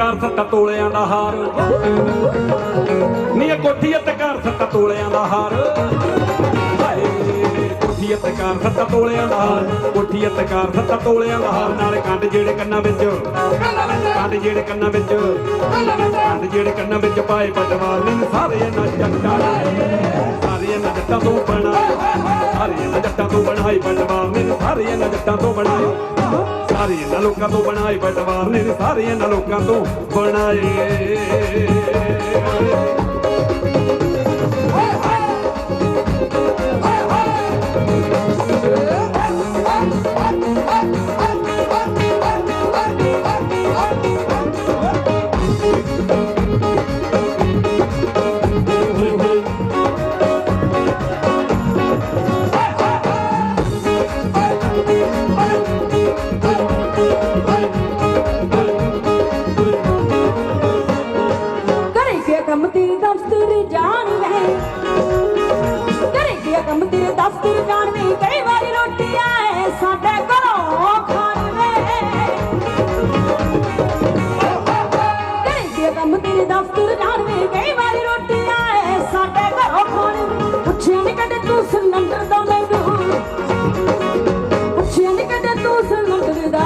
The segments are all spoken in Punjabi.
ਘਰ ਸੱਤ ਤੋਲਿਆਂ ਦਾ ਹਾਰ। ਨੀ ਇਹ ਕੋਠੀ ਅਤੇ ਘਰ ਸੱਤ ਤੋਲਿਆਂ ਦਾ ਹਾਰ। ਕੋਠੀ ਅਤੇ ਘਰ ਸੱਤ ਤੋਲਿਆਂ ਦਾ ਹਾਰ। ਕੋਠੀ ਅਤੇ ਘਰ ਸੱਤ ਤੋਲਿਆਂ ਦਾ ਹਾਰ। ਨਾਲੇ ਕੰਡ ਜਿਹੜੇ ਕੰਨਾਂ ਵਿੱਚ। ਕੰਡ ਜਿਹੜੇ ਕੰਨਾਂ ਵਿੱਚ। ਕੰਡ ਜਿਹੜੇ ਕੰਨਾਂ ਵਿੱਚ ਪਾਏ ਪਟਵਾਰ ਨੇ ਸਾਰੇ ਇਹਨਾਂ ਜੱਟਾਂ ਸਾਰੇ ਇਹਨਾਂ ਜੱਟਾਂ ਤੋਂ ਬਣਾਏ ਸਾਰੇ ਇਹਨਾਂ ਜੱਟਾਂ ਤੋਂ ਬਣਾਈ ਪਟਵਾਰ ਨੇ ਸਾਰੇ ਇਹਨਾਂ ਜੱਟਾਂ ਤੋਂ ਬਣਾਏ ਸਾਰੇ ਇਹਨਾਂ ਲੋਕਾਂ ਤੋਂ ਬਣਾਏ ਪਟਵਾਰ ਨੇ ਸਾਰੇ ਇਹਨਾਂ ਲੋਕਾਂ ਤੋਂ ਬਣਾਏ ਸਿਲੰਡਰ ਦਾ ਮੈਨੂੰ ਪੁੱਛਿਆ ਨੀ ਕਦੇ ਤੂੰ ਸਿਲੰਡਰ ਦਾ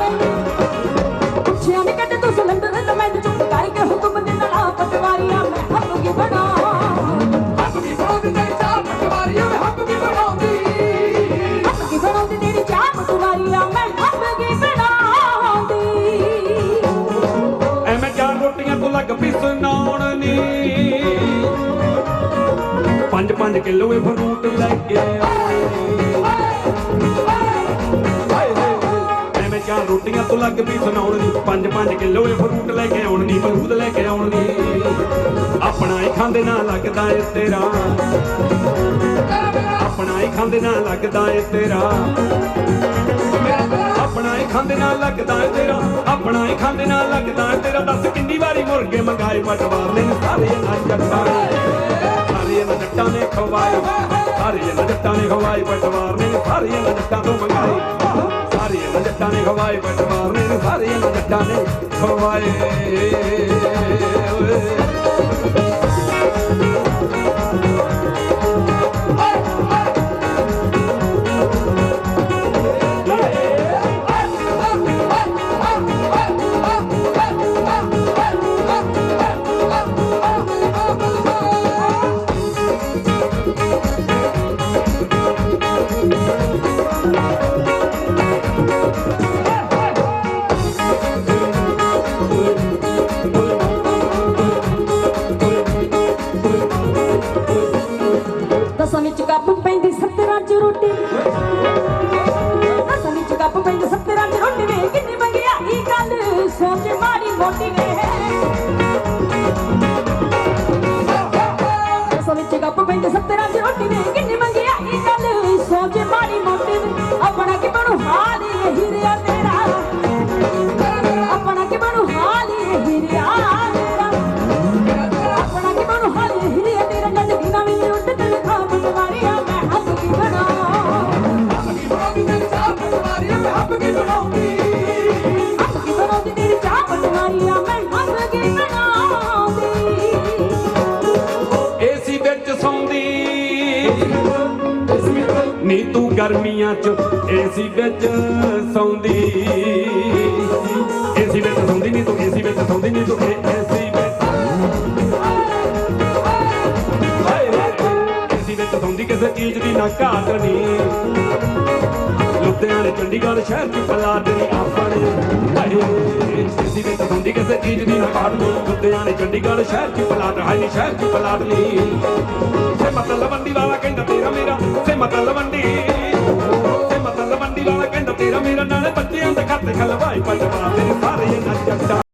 ਮੈਨੂੰ ਪੁੱਛਿਆ ਨੀ ਕਦੇ ਤੂੰ ਸਿਲੰਡਰ ਦਾ ਮੈਂ ਚੁੱਪ ਕਰਕੇ ਹੁਕਮ ਦੇ ਨਾਲ ਪਟਵਾਰੀਆਂ ਮੈਂ ਹੱਥ ਕੀ ਬਣਾ ਹੱਥ ਵੀ ਬਣਾਉਂਦੀ ਤੇਰੀ ਚਾਹ ਪਟਵਾਰੀਆਂ ਮੈਂ ਹੱਥ ਵੀ ਬਣਾਉਂਦੀ। ਹੱਥ ਕੀ ਬਣਾਉਂਦੀ ਤੇਰੀ ਚਾਹ ਪਟਵਾਰੀਆਂ ਮੈਂ ਹੱਥ ਕੀ ਬਣਾਉਂਦੀ। ਐਵੇਂ ਚਾਰ ਰੋਟੀਆਂ ਤੋਂ ਲੱਗ ਪਈ ਸੁਣਾਉਣ ਨੀ। ਪੰਜ ਪੰਜ ਕਿਲੋ ਇਹ ਫਰੂਟ ਲੈ ਕੇ ਆਉਣੇ ਹਾਏ ਚਾਰ ਰੋਟੀਆਂ ਤੋਂ ਲੱਗ ਪਈ ਸੁਣਾਉਣ ਨੀ ਪੰਜ ਪੰਜ ਕਿਲੋ ਇਹ ਫਰੂਟ ਲੈ ਕੇ ਆਉਣ ਨੀ ਫਰੂਟ ਲੈ ਕੇ ਆਉਣ ਨੀ ਆਪਣਾ ਹੀ ਖਾਂਦੇ ਨਾ ਲੱਗਦਾ ਏ ਤੇਰਾ। ਆਪਣਾ ਹੀ ਖਾਂਦੇ ਨਾ ਲੱਗਦਾ ਏ ਤੇਰਾ। ਆਪਣਾ ਹੀ ਖਾਂਦੇ ਨਾਲ ਲੱਗਦਾ ਤੇਰਾ। ਆਪਣਾ ਹੀ ਖਾਂਦੇ ਨਾਲ ਲੱਗਦਾ ਤੇਰਾ। ਦੱਸ ਕਿੰਨੀ ਵਾਰੀ ਮੁਰਗੇ ਮੰਗਾਏ ਪਟਵਾਰ ਨੇ ਸਾਰੇ ਇਹਨਾਂ ਜੱਟਾਂ ਜੱਟਾਂ ਨੇ ਖਵਾਏ ਸਾਰੇ ਇਹਨਾਂ ਜੱਟਾਂ ਨੇ ਖਵਾਏ ਪਟਵਾਰ ਨੇ ਸਾਰੇ ਇਹਨਾਂ ਜੱਟਾਂ ਤੋਂ ਮੰਗਾਏ ਸਾਰੇ ਇਹਨਾਂ ਜੱਟਾਂ ਨੇ ਖਵਾਏ ਪਟਵਾਰ ਨੇ ਸਾਰੇ ਜੱਟਾਂ ਨੇ ਖਵਾਏ। ਮੋਟੀ ਵੇ ਦਸਾਂ ਵਿੱਚ ਕੱਪ ਪੈਂਦੀ ਸੱਤਰਾਂ ਚ ਰੋਟੀ ਵੇ ਗਰਮੀਆਂ ਚ ਏਸੀ ਵਿੱਚ ਸੌਂਦੀ। ਏਸੀ ਵਿੱਚ ਸੌਂਦੀ ਨੀ ਤੂੰ ਏਸੀ ਵਿੱਚ ਸੌਂਦੀ ਨੀ ਤੂੰ ਏਸੀ ਵਿੱਚ। ਹਾਏ ਏਸੀ ਵਿੱਚ ਸੌਂਦੀ ਕਿਸੇ ਚੀਜ਼ ਦੀ ਨਾ ਘਾਟ ਨਹੀਂ ਲੁਧਿਆਣੇ, ਚੰਡੀਗੜ੍ਹ ਸ਼ਹਿਰ ਚ ਪਲਾਟ ਨਹੀਂ ਆਪਣੇ। ਏਸੀ ਵਿੱਚ ਸੌਂਦੀ ਕਿਸੇ ਚੀਜ਼ ਦੀ ਨਾ ਘਾਟ ਨਹੀਂ ਲੁਧਿਆਣੇ, ਚੰਡੀਗੜ੍ਹ ਸ਼ਹਿਰ ਚ ਪਲਾਟ ਹਾਈ ਸ਼ਹਿਰ ਚ ਪਲਾਟ ਨਹੀਂ ਤੇ ਮਤਲਬ ਬੰਦੀ ਵਾਲਾ ਕਹਿੰਦਾ I'm pa pa pa pa pa